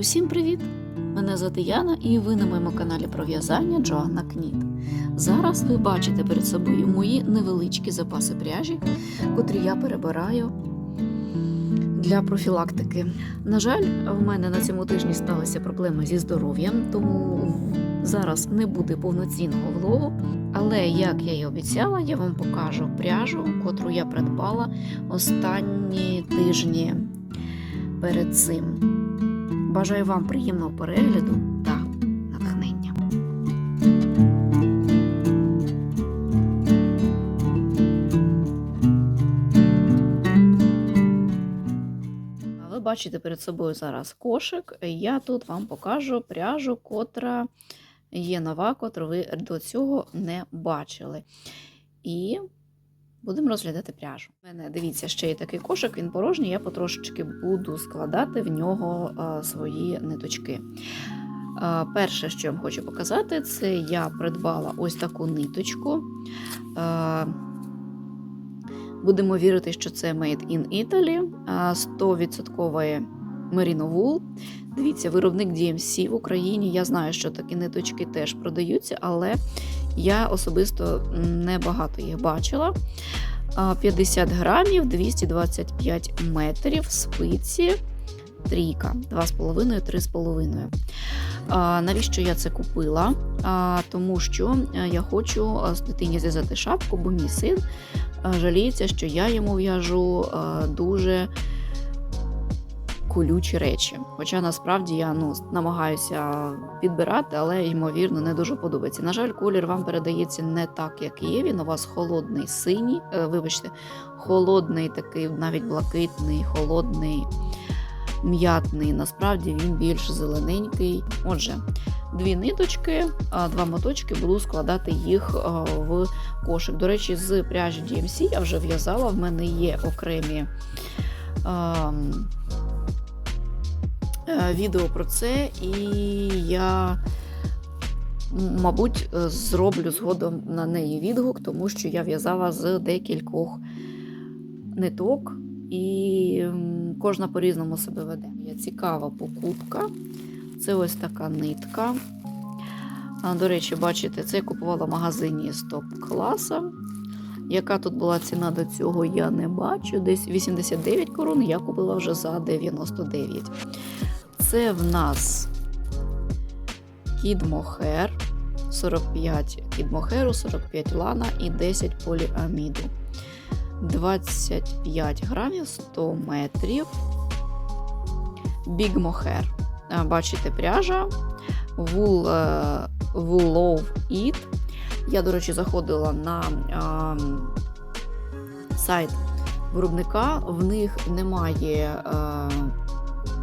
Усім привіт! Мене звати Яна і ви на моєму каналі про в'язання Джоанна Кніт. Зараз ви бачите перед собою мої невеличкі запаси пряжі, котрі я перебираю для профілактики. На жаль, в мене на цьому тижні сталися проблеми зі здоров'ям, тому зараз не буде повноцінного влогу. Але як я і обіцяла, я вам покажу пряжу, котру я придбала останні тижні перед цим. Бажаю вам приємного перегляду та натхнення. Ви бачите перед собою зараз кошик. Я тут вам покажу пряжу, котра є нова, котру ви до цього не бачили. І будемо розглядати пряжу. У мене дивіться, ще є такий кошик, він порожній. Я потрошечки буду складати в нього а, свої ниточки. А, перше, що я вам хочу показати, це я придбала ось таку ниточку. А, будемо вірити, що це Made in Italy, 100% Merino Wool. Дивіться, виробник DMC в Україні. Я знаю, що такі ниточки теж продаються, але я особисто небагато їх бачила. 50 грамів, 225 метрів, спиці, трійка, 2,5-3,5. Навіщо я це купила? Тому що я хочу з дитині зв'язати шапку, бо мій син жаліється, що я йому в'яжу дуже колючі речі. Хоча насправді я ну, намагаюся підбирати, але ймовірно не дуже подобається. На жаль, колір вам передається не так, як є. Він у вас холодний синій, е, вибачте, холодний, такий, навіть блакитний, холодний, м'ятний. Насправді він більш зелененький. Отже, дві ниточки, два моточки, буду складати їх в кошик. До речі, з пряжі DMC я вже в'язала, в мене є окремі. Відео про це, і я, мабуть, зроблю згодом на неї відгук, тому що я в'язала з декількох ниток, і кожна по-різному себе веде. Є цікава покупка. Це ось така нитка. До речі, бачите, це я купувала в магазині стоп класа. Яка тут була ціна до цього, я не бачу. Десь 89 корон, я купила вже за 99. Це в нас кідмохер, 45 кідмохеру, 45 лана і 10 поліаміду. 25 грамів 100 метрів. Бігмохер. Бачите, пряжа. Wool Love It. Я, до речі, заходила на а, сайт виробника, в них немає а,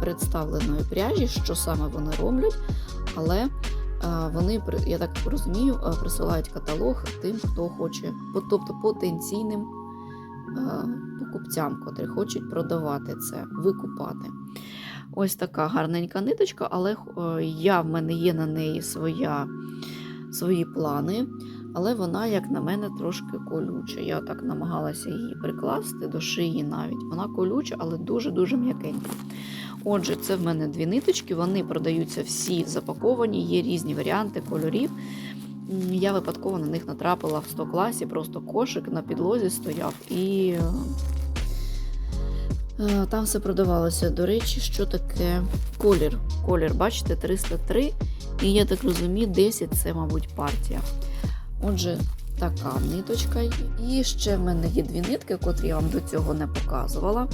представленої пряжі, що саме вони роблять, але вони, я так розумію, присилають каталог тим, хто хоче, тобто потенційним покупцям, котрі хочуть продавати це, викупати. Ось така гарненька ниточка, але я в мене є на неї своя, свої плани. Але вона, як на мене, трошки колюча. Я так намагалася її прикласти до шиї навіть. Вона колюча, але дуже-дуже м'якенька. Отже, це в мене дві ниточки, вони продаються всі запаковані, є різні варіанти кольорів. Я випадково на них натрапила в 100 класі, просто кошик на підлозі стояв і е, там все продавалося. До речі, що таке колір. Колір, бачите, 303. І я так розумію, 10 це, мабуть, партія. Отже, така ниточка. І ще в мене є дві нитки, котрі я вам до цього не показувала.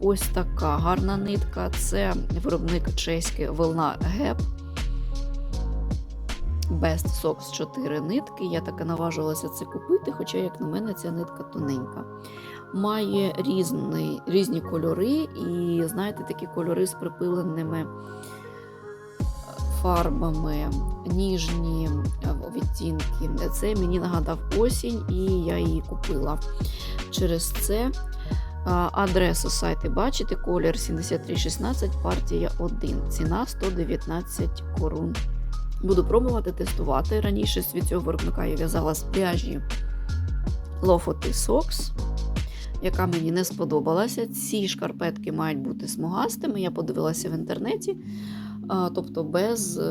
Ось така гарна нитка. Це виробник чеський волна Геп. Best Socks 4 нитки. Я таки наважилася це купити, хоча, як на мене, ця нитка тоненька. Має різні, різні кольори, і, знаєте, такі кольори з припиленими фарбами, ніжні відтінки. Це мені нагадав осінь, і я її купила. Через це адресу сайту бачите, колір 7316, партія 1, ціна 119 корун. Буду пробувати тестувати. Раніше від цього виробника я в'язала з пряжі Lofoty Socks, яка мені не сподобалася. Ці шкарпетки мають бути смугастими. Я подивилася в інтернеті. Тобто без е,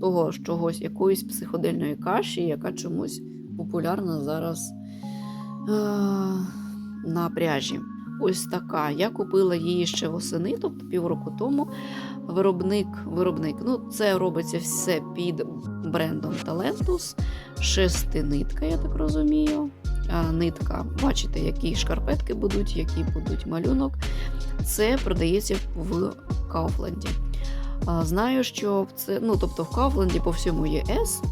того чогось, якоїсь психодельної каші, яка чомусь популярна зараз е, на пряжі. Ось така. Я купила її ще восени, тобто півроку тому. Виробник, виробник, ну це робиться все під брендом Talentus. Шестинитка, я так розумію. А, нитка, бачите, які шкарпетки будуть, який будуть малюнок. Це продається в Кауфленді. Знаю, що це, ну, тобто в Кауфленді по всьому ЄС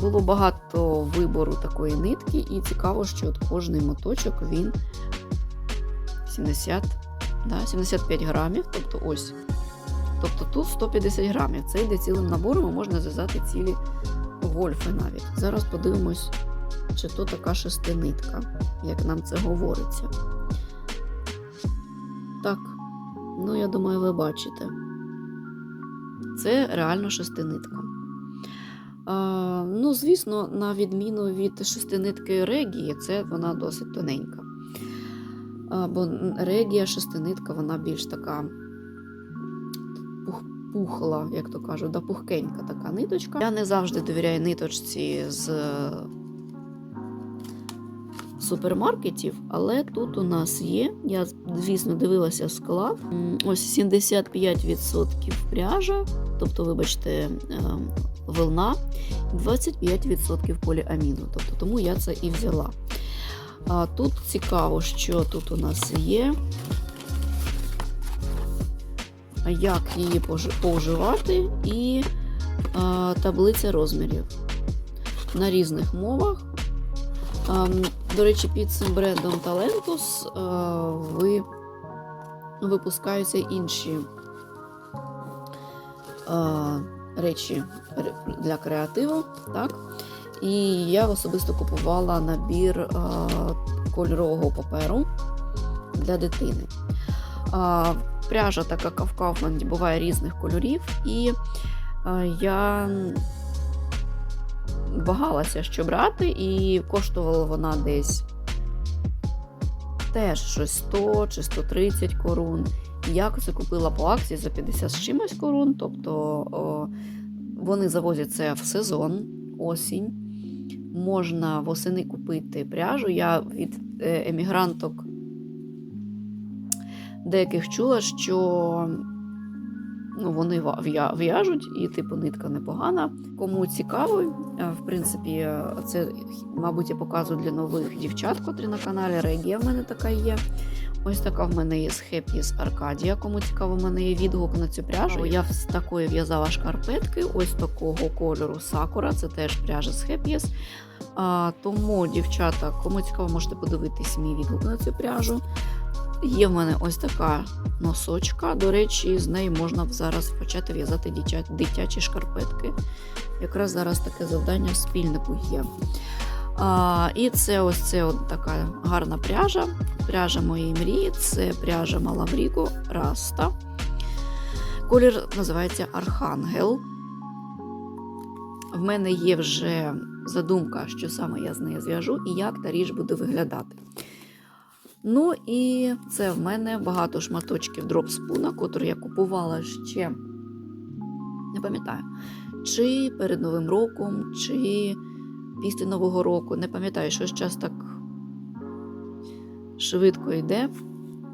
було багато вибору такої нитки, і цікаво, що от кожний моточок він 70, да, 75 грамів, тобто ось. Тобто тут 150 грамів. Це йде цілим набором, і можна зв'язати цілі гольфи навіть. Зараз подивимось, чи то така шестинитка, як нам це говориться. Так, ну я думаю, ви бачите. Це реально шестинитка. Ну, звісно, на відміну від шестинитки регії, це вона досить тоненька. Бо регія шестинитка, вона більш така пухла, як то кажуть, да, пухкенька така ниточка. Я не завжди довіряю ниточці з супермаркетів, але тут у нас є. Я, звісно, дивилася склад. Ось 75% пряжа, тобто, вибачте, е, волна, 25% поліаміду. Тобто, тому я це і взяла. А тут цікаво, що тут у нас є. Як її пожи- повживати, і а, таблиця розмірів на різних мовах. А, м, до речі, під цим брендом Talentus ви випускаються інші речі для креативу. Так? І я особисто купувала набір кольорового паперу для дитини. Пряжа, така в Kaufland, буває різних кольорів, і я вагалася, що брати, і коштувала вона десь теж щось 100 чи 130 корун. Я це купила по акції за 50 з чимось корун, тобто о, вони завозять це в сезон, осінь. Можна восени купити пряжу. Я від е, емігранток деяких чула, що ну, вони в'яжуть, і типу нитка непогана. Кому цікаво, е, в принципі, е, це, мабуть, я показую для нових дівчат, котрі на каналі Регія в мене така є. Ось така в мене є з з Аркадія. Кому цікаво, в мене є відгук на цю пряжу. Я з такої в'язала шкарпетки, ось такого кольору Сакура, це теж пряжа з. А, тому, дівчата, кому цікаво, можете подивитись мій відгук на цю пряжу. Є в мене ось така носочка. До речі, з неї можна зараз почати в'язати дитя- дитячі шкарпетки. Якраз зараз таке завдання спільнику є. А, і це ось це от така гарна пряжа. Пряжа моєї мрії це пряжа Маламріко Раста. Колір називається Архангел. В мене є вже задумка, що саме я з нею зв'яжу і як та річ буде виглядати. Ну і це в мене багато шматочків дропспуна, котрі я купувала ще, не пам'ятаю, чи перед Новим роком, чи після Нового року. Не пам'ятаю, щось час так швидко йде,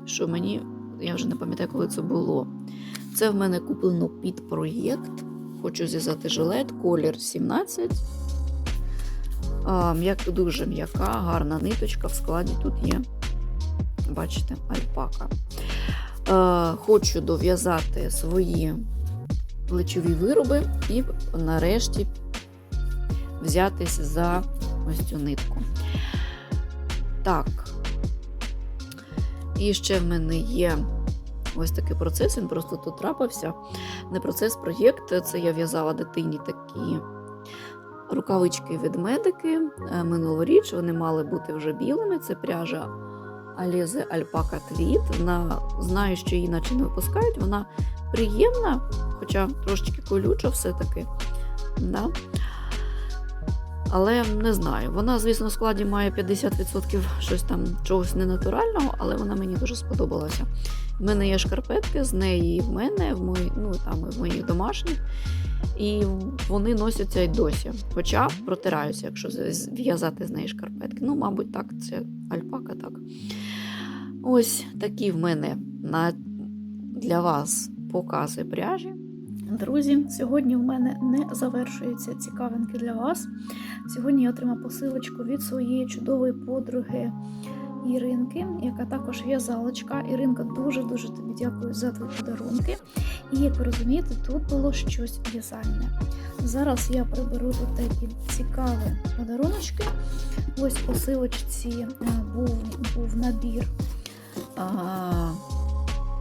що мені, я вже не пам'ятаю, коли це було. Це в мене куплено під проєкт. Хочу зв'язати жилет, колір 17. А, м'як, дуже м'яка, гарна ниточка в складі тут є. Бачите, альпака. Е, хочу дов'язати свої плечові вироби і нарешті взятись за ось цю нитку. Так. І ще в мене є ось такий процес, він просто тут трапився. Не процес, проєкт. Це я в'язала дитині такі рукавички ведмедики е, минулоріч. Вони мали бути вже білими. Це пряжа Алізе Альпака Твіт. Вона знаю, що її наче не випускають. Вона приємна, хоча трошечки колюча все-таки. Да? Але не знаю. Вона, звісно, в складі має 50% щось там чогось ненатурального, але вона мені дуже сподобалася. В мене є шкарпетки з неї і в мене, в мої, ну там в моїх домашніх. І вони носяться й досі. Хоча протираються, якщо з- з- в'язати з неї шкарпетки. Ну, мабуть, так, це альпака так. Ось такі в мене на, для вас покази пряжі. Друзі, сьогодні в мене не завершуються цікавинки для вас. Сьогодні я отримала посилочку від своєї чудової подруги Іринки, яка також в'язалочка. Іринка, дуже-дуже тобі дякую за твої подарунки. І як ви розумієте, тут було щось в'язальне. Зараз я приберу тут такі цікаві подаруночки. Ось посилочці е, був, був набір А,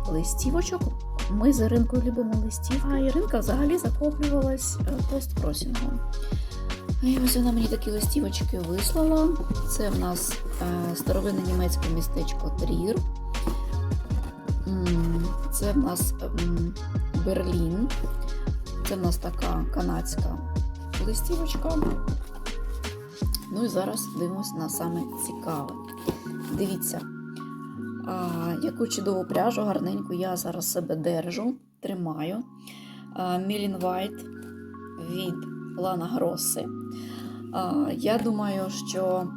листівочок. Ми з Іринкою любимо листів, а Іринка взагалі захоплювалась е, посткросінгом. І ось вона мені такі листівочки вислала. Це в нас е, старовинне німецьке містечко Трір. Це в нас Берлін. Це в нас така канадська листівочка. Ну і зараз дивимося на саме цікаве. Дивіться, а, яку чудову пряжу гарненьку я зараз себе держу, тримаю. Мілін White від Лана Гроси. А, Я думаю, що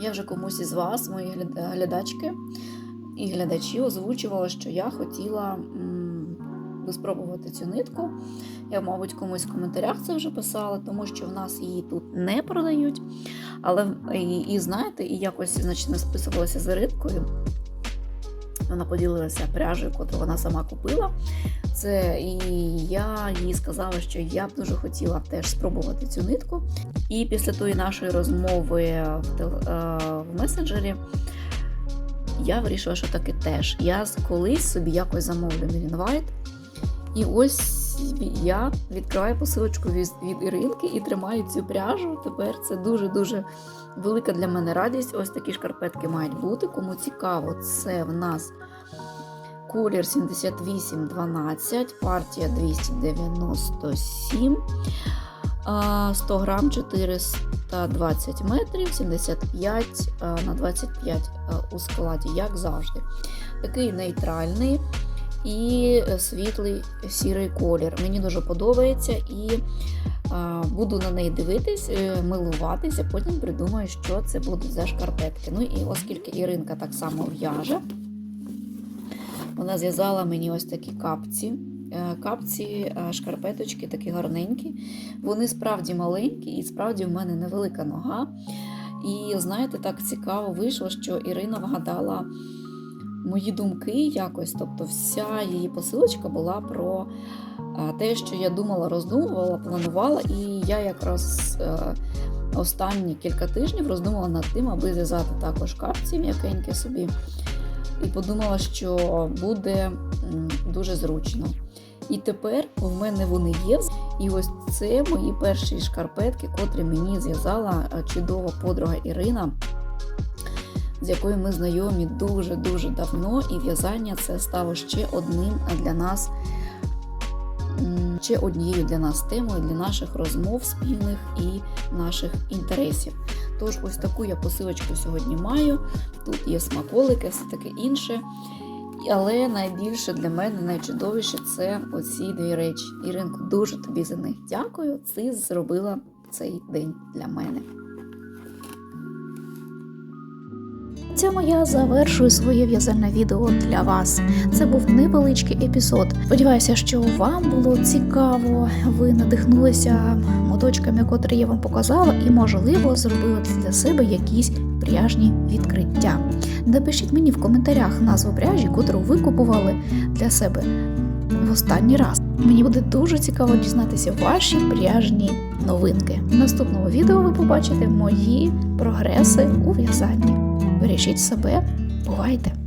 я вже комусь із вас, мої глядачки і глядачі, озвучувала, що я хотіла би спробувати цю нитку. Я, мабуть, комусь в коментарях це вже писала, тому що в нас її тут не продають. Але і, і знаєте, і якось значить, списувалася з Іринкою. Вона поділилася пряжею, яку вона сама купила. Це і я їй сказала, що я б дуже хотіла теж спробувати цю нитку. І після тої нашої розмови в, тел- е, в месенджері я вирішила, що таки теж. Я колись собі якось замовлю Мілін White. І ось я відкриваю посилочку від, Іринки і тримаю цю пряжу. Тепер це дуже-дуже велика для мене радість. Ось такі шкарпетки мають бути. Кому цікаво, це в нас колір 7812, партія 297, 100 грам 420 метрів, 75 на 25 у складі, як завжди. Такий нейтральний і е, світлий сірий колір. Мені дуже подобається і буду на неї дивитись, е, милуватися, потім придумаю, що це будуть за шкарпетки. Ну і оскільки Іринка так само в'яже, вона зв'язала мені ось такі капці. Е, Капці, шкарпеточки такі гарненькі. Вони справді маленькі, і справді в мене невелика нога. І знаєте, так цікаво вийшло, що Ірина вгадала мої думки якось. Тобто, вся її посилочка була про те, що я думала, роздумувала, планувала, і я якраз е, останні кілька тижнів роздумувала над тим, аби зв'язати також капці м'якенькі собі. І подумала, що буде дуже зручно. І тепер в мене вони є. І ось це мої перші шкарпетки, котрі мені зв'язала е, чудова подруга Ірина, з якою ми знайомі дуже-дуже давно, і в'язання це стало ще одним для нас, ще однією для нас темою, для наших розмов спільних і наших інтересів. Тож, ось таку я посилочку сьогодні маю. Тут є смаколики, все таке інше. Але найбільше для мене найчудовіше це оці дві речі. Іринко, дуже тобі за них дякую. Ти зробила цей день для мене. Цьому я завершую своє в'язальне відео для вас. Це був невеличкий епізод. Сподіваюся, що вам було цікаво. Ви надихнулися моточками, котрі я вам показала, і, можливо, зробили для себе якісь пряжні відкриття. Напишіть мені в коментарях назву пряжі, котру ви купували для себе в останній раз. Мені буде дуже цікаво дізнатися ваші пряжні новинки. В наступному відео ви побачите мої прогреси у в'язанні. Бережіть себе, бувайте!